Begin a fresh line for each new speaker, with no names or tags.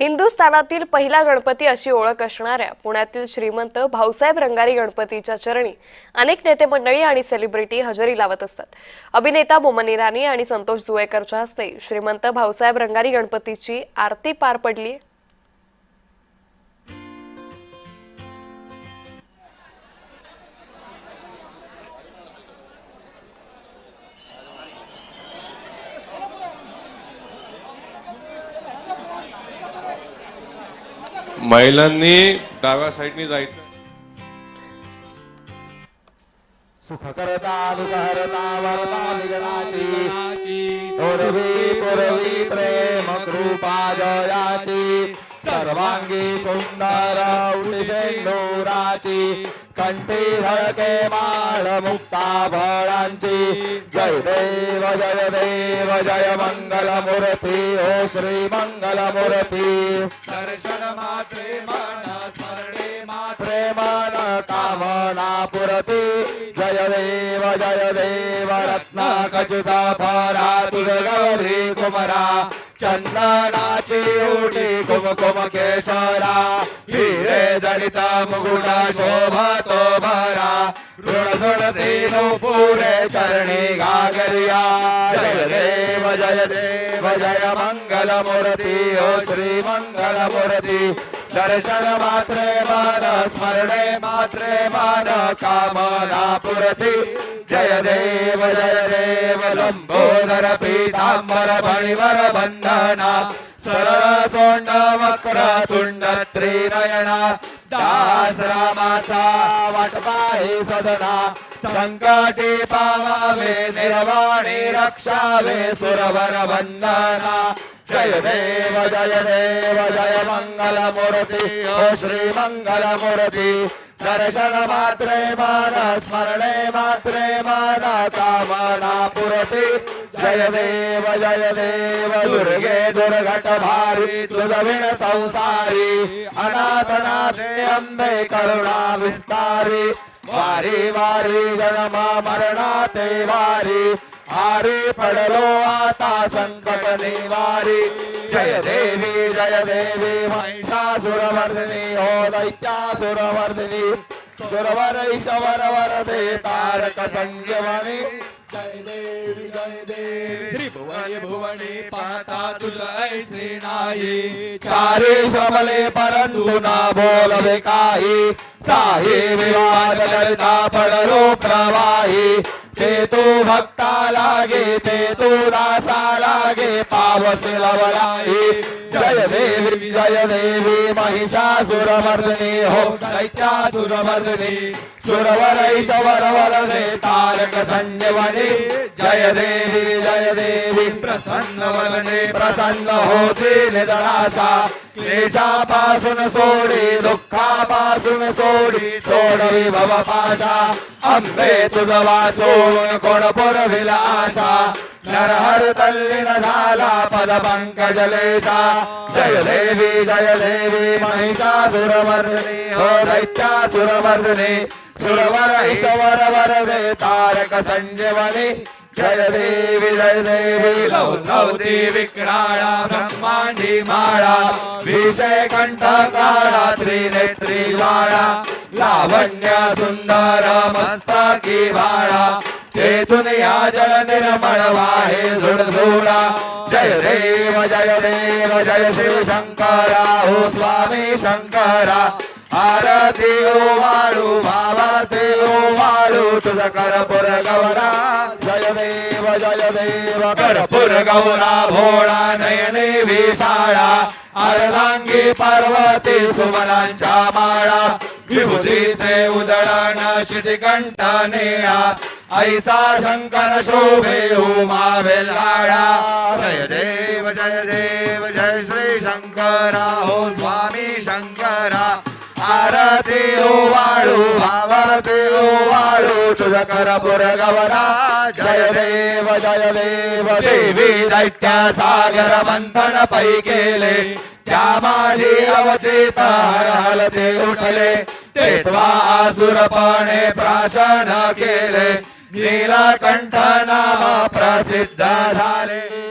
हिंदुस्थानातील पहिला गणपती अशी ओळख असणाऱ्या पुण्यातील श्रीमंत भाऊसाहेब रंगारी गणपतीच्या चरणी अनेक नेते मंडळी आणि सेलिब्रिटी हजेरी लावत असतात. अभिनेता बोमन इराणी आणि संतोष जुवेकरच्या हस्ते श्रीमंत भाऊसाहेब रंगारी गणपतीची आरती पार पडली
महिलांनी डाव्या साईडनी जायचं.
सुख करता दुःख हरता वरता पूर्वी पूर्वी प्रेम कृपा जयाची सर्वांगी सुंदर उषेंदुराची कंठी धडके माळ मुक्ता फळांची. जय देव जय देव जय मंगल मूर्ती ओ श्री मंगल मूर्ती दर्शन मात्रे मन स्मरणे मात्रे मन कामना पुरती. जय देव जय देव रत्न कचिता परा तुझ गौरी कुमरा. चंदनाची ओटी कुमकुम केशरा हिरे जडित मुकुट शोभतो भरा। ऋण ऋण पुरे चरणी गागरिया। जय देव जय देव जय मंगल मूर्ती ओ श्री मंगल मूर्ती दर्शन मात्रे मन स्मरणे मात्रे मन कामना पुरती। जय देव जय देव लंबोदर पीतांबर फणिवर बंधना सरळ सोंड वक्र तुंड त्रिनयना दास रामाचा वाटपाहे सदना संकटे पावावे निर्वाणी रक्षावे सुरवर बंधना जय देव जय देव जय मंगल मूर्ती ओ श्री मंगल मूर्ती दर्शन मात्रे मन स्मरणे मात्रे माना कामना पुरती जय देव जय देव दुर्गे दुर्घट भारी तुझ संसारी अनाथनाथे अंबे करुणा विस्तारी वारी वारी जन्म मरणाते वारी. आरे पडलो आता संकट निवारी जय देवी जय देवी महिषासुरवर्धिनी हो दैत्यासुरवर्धिनी. सुरवर ईश्वर वरदे तारक संजीवनी. जय देवी जय देवी
त्रिभुवनी भुवने पाता तुझ ऐसे नाही.
चारी शमले परंतु ना बोलवे काही. साही विवाद करता पडलो प्रवाही। ते तू भक्ता लागे ते तू दासा लागे पावस लवलाही। जय देवी जय देवी महिषासुरमर्दिनी हो दैत्यासुरमर्दिनी सुरवर ईश्वर वरदे तारक संजीवनी जय देवी जय देवी
प्रसन्न वलने
प्रसन्न होती निदळाशा क्लेशापासून सोडी दुःखापासून सोडी सोडवी भवपाशा अंबे तुझ वाचून कोण पुरविल आशा नरहर तल्लीन झाला पद पंकजलेशा जय देवी जय देवी महिषासुरवर्धिनी हो दैत्यासुरवर्धिनी सुरवर ईश्वर वरदे तारक संजीवनी। जय देवी जय देवी
लवती विक्राळा ब्रह्मांडी
माळा विषय कंठ काळा त्रिनेत्री वाळा लावण्य सुंदर मस्तकी बाळा तेथून या जल निर्मळ वाहे झुडझुडा जय देव जय देव जय श्री शंकरा। हो स्वामी शंकरा आरती ओ वाळू भावाते ओ वाळू तुझ करपुर गवरा जय देव जय देव। करपुर गौरा भोळा नयने विशाळा। अर्धांगी पार्वती सुमनांच्या माळा। विभूतीचे उदळण शितिकंठ नेळा। ऐसा शंकर शोभे उमा वेल्हाळा जय देव जय देव जय श्री शंकरा हो स्वामी शंकरा। आरती ओ वाळू भावती ओ वाळू तुझ करपुर गवरा। जय देव जय देव देवी दैत्य सागर मंथन पै केले त्या माझी अवचेत हलते उठले। तेत्वा असुरपणे प्राशन केले। नीलकंठ नाम प्रसिद्ध झाले।